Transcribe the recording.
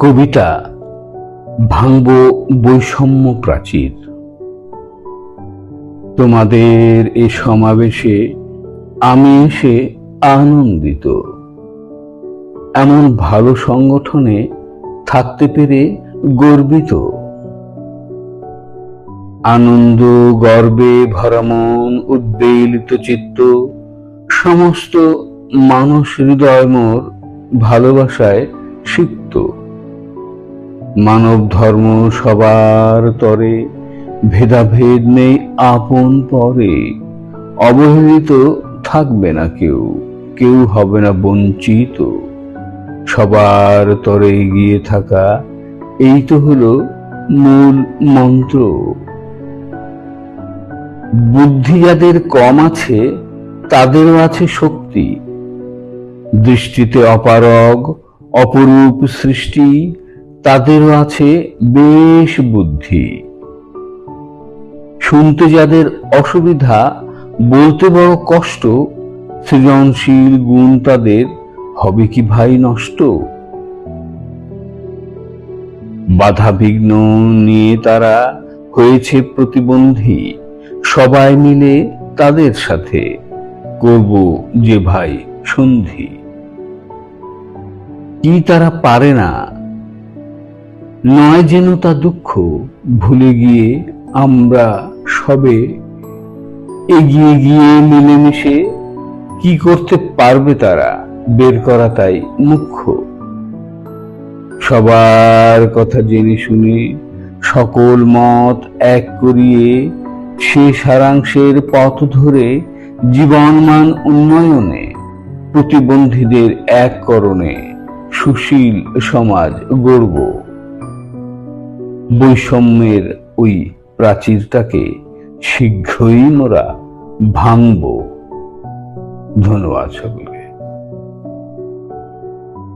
কবিতা ভাঙব বৈষম্য প্রাচীর। তোমাদের এ সমাবেশে আমি এসে আনন্দিত। এমন ভালো সংগঠনে থাকতে পেরে গর্বিত। আনন্দ, গর্বে ভরা উদ্বেলিত চিত্ত, সমস্ত মানুষ হৃদয় মোর ভালোবাসায় সিক্ত মানব ধর্ম সবার তরে, ভেদাভেদ নেই আপন পরে। অবহেলিত থাকবে না কেউ কেউ হবে না বঞ্চিত। সবার তরে এগিয়ে থাকা, এই তো হলো মূল মন্ত্র। বুদ্ধি যাদের কম আছে, তাদেরও আছে শক্তি। দৃষ্টিতে অপারগ, অপরূপ সৃষ্টি তাদেরও আছে বেশ বুদ্ধি। শুনতে যাদের অসুবিধা, বলতে বড় কষ্ট, সৃজনশীল গুণ তাদের হবে কি ভাই নষ্ট? বাধা বিঘ্ন নিয়ে তারা হয়েছে প্রতিবন্ধী। সবাই মিলে তাদের সাথে করব যে ভাই সন্ধি। কি তারা পারে না নয় যেন তা দুঃখ, ভুলে গিয়ে আমরা সবে এগিয়ে গিয়ে মিলেমিশে কি করতে পারবে তারা বের করা তাই মুখ্য। সবার কথা জেনে শুনে সকল মত এক করিয়ে সে সারাংশের পথ ধরে জীবনমান উন্নয়নে প্রতিবন্ধীদের এক করণে সুশীল সমাজ গড়ব। বৈষম্যের ওই প্রাচীরটাকে শীঘ্রই মোরা ভাঙব। ধন্যবাদ সকলকে।